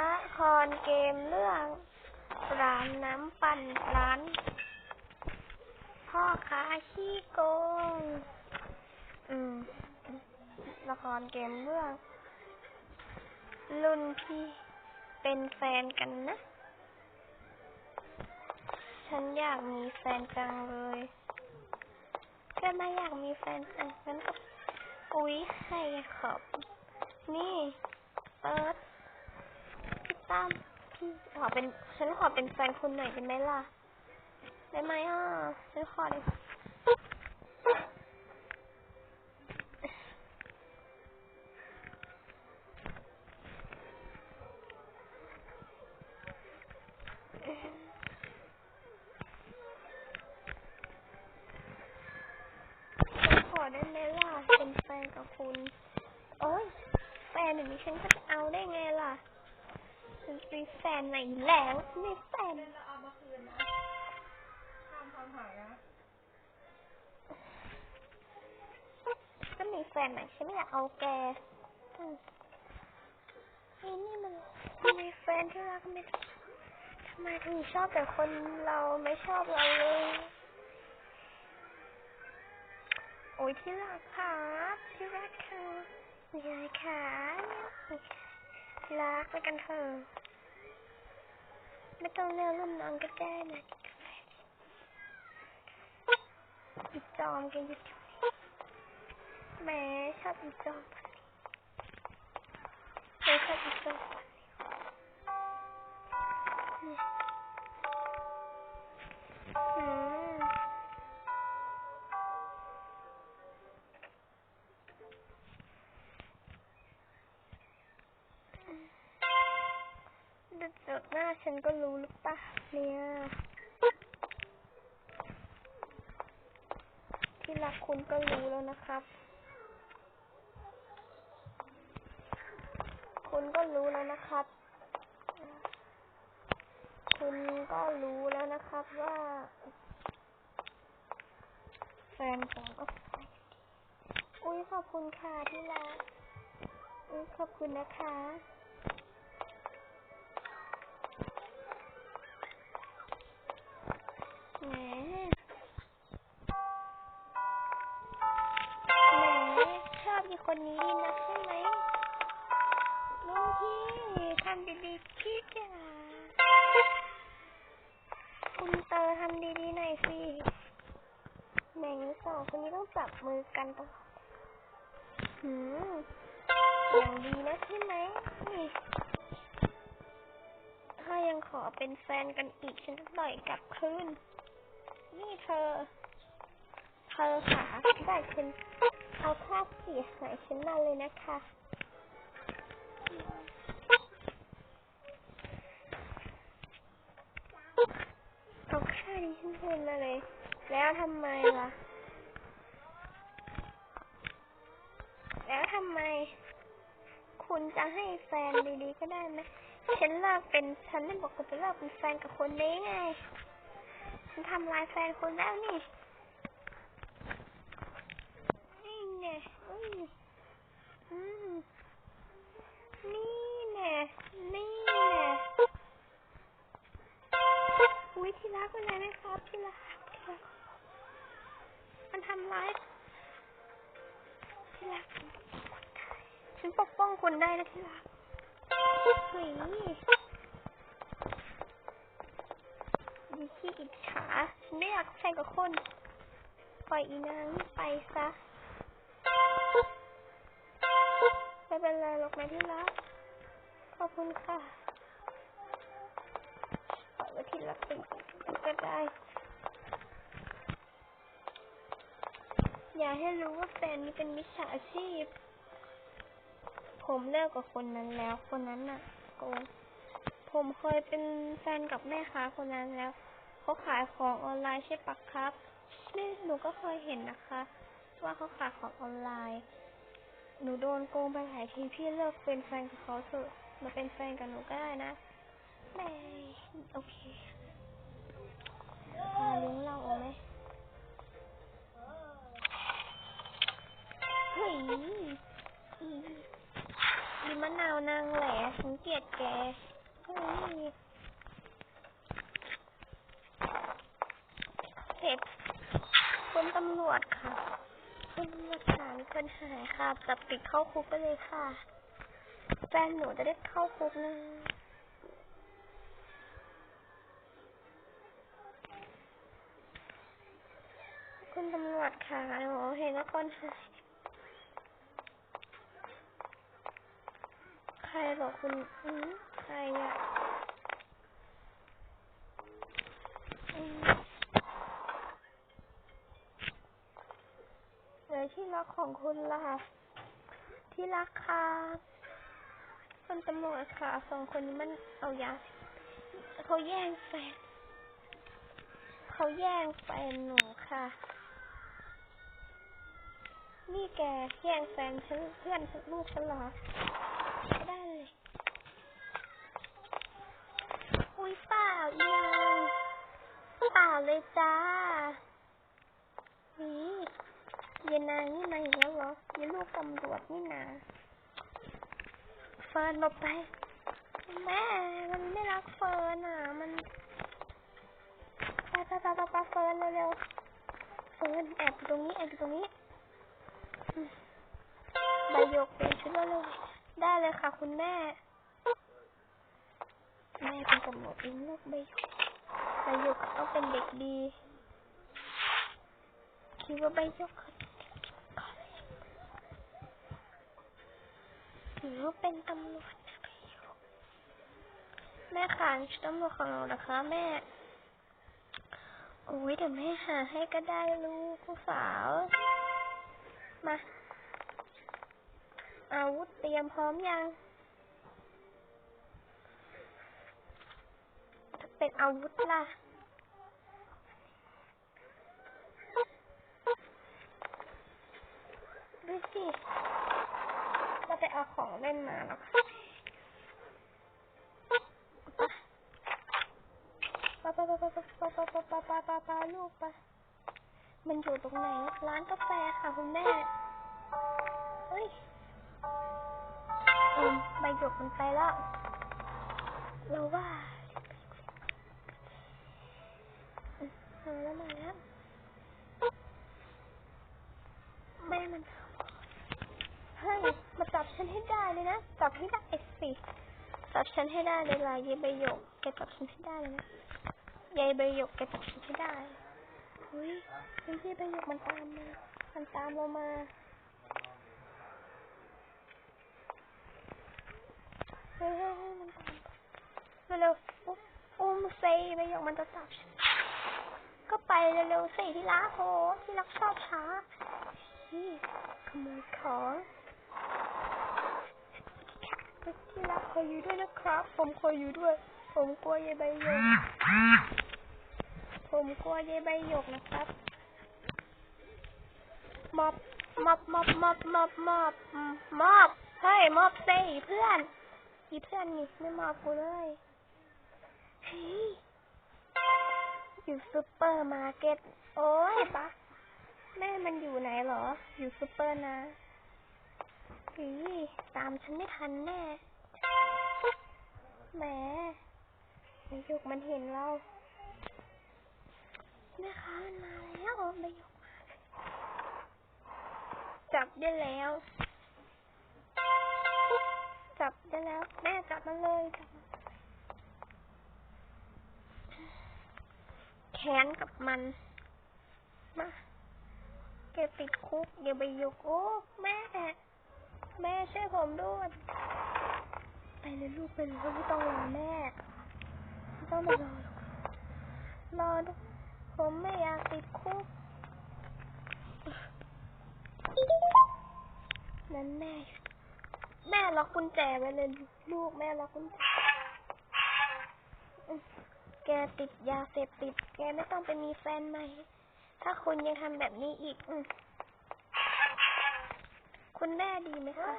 ละครเกมเรื่องร้านน้ำปั่นร้าน พ่อค้าขี้โกง อืม ละครเกมเรื่อง รุ่นพี่เป็นแฟนกันนะ ฉันอยากมีแฟนจังเลยก็ไม่อยากมีแฟนจังฉันก็อุ๊ยใครขอบ นี่เปิดพี่ตั้มพี่ขอเป็นฉันขอเป็นแฟนคุณหน่อยได้ไหมล่ะ ได้ไหมอะฉันขอเลยฉันขอได้ไหมล่ะเป็นแฟนกับคุณ โอ้ย แฟนอย่างนี้ฉันก็จะเอาได้ไงล่ะฉันมีแฟนไหนแล้วมีแฟนเราเอามาคืนนะห้ามทำหายนะก็มีแฟนใหม่ฉันไม่อยากเอาแกอืมไอ้นี่มันมีแฟนที่รักไม่ทำไมถึงชอบแต่คนเราไม่ชอบเราเลยโอ้ยที่รักครับที่รักค่ะ มีอะไรคะรักไปกันเถอะไม่ต้องเลือกรุ่นน้องก็ได้นะอีจอมกันอยู่ที่นี่แม่ชอบอีจอมคนนี้แม่ชอบอีจอม ฉันก็รู้หรือปะเนี่ย ที่รักคุณก็รู้แล้วนะครับ คุณก็รู้แล้วนะครับ คุณก็รู้แล้วนะครับว่า แฟนผมก็อุ้ยขอบคุณค่ะที่รักอุ้ยขอบคุณนะคะ แหมแหมชอบอีคนนี้ดีนักใช่ไหมลุงพี่ทำดีๆพี่จ๋าคุณเตอร์ทำดีๆหน่อยสิแหม่งสองคนนี้ต้องจับมือกันตลอดหืมอย่างดีนะใช่ไหมนี่ถ้ายังขอเป็นแฟนกันอีกฉันจะต่อยกลับคืน นี่เธอ เธอค่ะได้ฉันเอาค่าเสียหายฉันมาเลยนะคะเอาค่านี้ฉันคืนมาเลย แล้วทำไมล่ะ แล้วทำไม คุณจะให้แฟนดีๆก็ได้ไหมฉันเลิกเป็นฉันได้บอกคุณจะเลิกเป็นแฟนกับคนนี้ไง ฉันทำลายแฟนคุณแล้วนี่ นี่แน่อุ้ยอืมนี่แน่นี่แน่อุ้ยที่รักเป็นไรไหมครับที่รักมันทำร้ายที่รักฉันปกป้องคุณได้นะที่รักเนที่อิจฉาไม่อยากแข่งกับคน ปล่อยอีนางไปซะไม่เป็นไรหรอกนะที่รัก ขอบคุณค่ะปล่อยไว้ที่รักไปก็ได้ อย่าให้รู้ว่าแฟนนี้เป็นมิจฉาชีพ ผมเลิกกับคนนั้นแล้ว คนนั้นน่ะ โกงผมเคยเป็นแฟนกับแม่ค้าคนนั้นแล้ว เขาขายของออนไลน์ใช่ปะครับนี่หนูก็เคยเห็นนะคะ ว่าเขาขายของออนไลน์ หนูโดนโกงไปหลายทีพี่เลิกเป็นแฟนกับเขาเถอะมาเป็นแฟนกับหนูก็ได้นะแม่โอเคพาเลี้ยงเราเอาไหมเฮ้ยอีนาวนางแหล่ฉันเกลียดแกเฮ้ยเห็ดคุณตำรวจค่ะคุณตำรวจค่ะมีคนหายค่ะจับติดเข้าคุกไปเลยค่ะ แฟนหนูจะได้เข้าคุกนะคุณตำรวจค่ะหนูเห็นว่าคนหายใครบอกคุณอืมใครอะอืมเลยที่ รักของคุณล่ะ ที่รักค่ะคุณตำรวจค่ะสองคนนี้มันเอายาเขาแย่งแฟนเขาแย่งแฟนหนูค่ะ นี่แกแย่งแฟนฉันเพื่อนฉันลูกฉันเหรอไม่ได้เลยอุ้ยเปล่าอีนางเปล่าเลยจ้านี่ ยนางนี่มาอย่างนี้เหรอยนลูกตำรวจนี่นาเฟิร์นหลบไป แม่ มันไม่รักเฟิร์นอะ มันไปไปไปไปไปเฟิร์นเร็วๆเฟิร์นแอบตรงนี้แอบตรงนี้ใบยกเปลี่ยนชุดเร็วได้เลยค่ะ คุณแม่ แม่เป็นตำรวจเองลูกใบยกใบยกต้องเป็นเด็กดีคิดว่าใบยก เขาถือเป็นตำรวจนะใบหยกแม่ค่ะชุดตำรวจของเรานะคะแม่ โอ้ยเดี๋ยวแม่หาให้ก็ได้ลูกผู้สาว มาอาวุธเตรียมพร้อมยัง ถ้าเป็นอาวุธล่ะ ดูสิ ไปเอาของเล่นมาแล้วค่ะไปไปไปไปไปไปไปไปไปไปไปลูกไปมันอยู่ตรงไหน ร้านกาแฟค่ะคุณแม่เฮ้ยอืมใบหยกมันไปแล้วเราว่าอืมมาแล้วมาแล้ว แม่มัน เฮ้ย มาจับฉันให้ได้เลยนะ จับให้ได้สิจับฉันให้ได้เลยล่ะยายใบหยกแกจับฉันให้ได้เลยนะยายใบหยกแกจับฉันให้ได้เฮ้ยยายใบหยกมันตามมามันตามเรามาเฮ้ยมันตามเร็วๆอุ้มเซใบหยกมันจะจับฉันก็ไปเร็วๆสิที่รักโหที่รักชอบช้าขโมยของ ที่รักคอยอยู่ด้วยนะครับ ผมคอยอยู่ด้วย ผมกลัวยายใบหยก ผมกลัวยายใบหยกนะครับมอบมอบมอบมอบมอบมอบมอบเฮ้ยมอบสิเพื่อนอีเพื่อนนี่ไม่มอบกูเลยเฮ้ยอยู่ซูเปอร์มาร์เก็ต โอ้ยปะแม่มันอยู่ไหนเหรอ อยู่ซูเปอร์นะอีตามฉันไม่ทันแน่ แหมใบหยกมันเห็นเราแม่ค้ามันมาแล้วใบหยกมาจับได้แล้ว จับได้แล้ว แม่จับมันเลยจับแค้นกับมัน มาแกติดคุกอย่าไปยุกโอ้แม่ แม่ช่วยผมด้วย ไปเลยลูกไปเลยไม่ต้องรอแม่ไม่ต้องไปรอรอผมไม่อยากติดคุกนั้นแม่แม่ล็อกกุญแจไว้เลยลูกแม่ล็อกกุญแจแกติดยาเสพติด แกไม่ต้องไปมีแฟนใหม่ ถ้าคุณยังทำแบบนี้อีกอคุณแม่ดีไหมคะ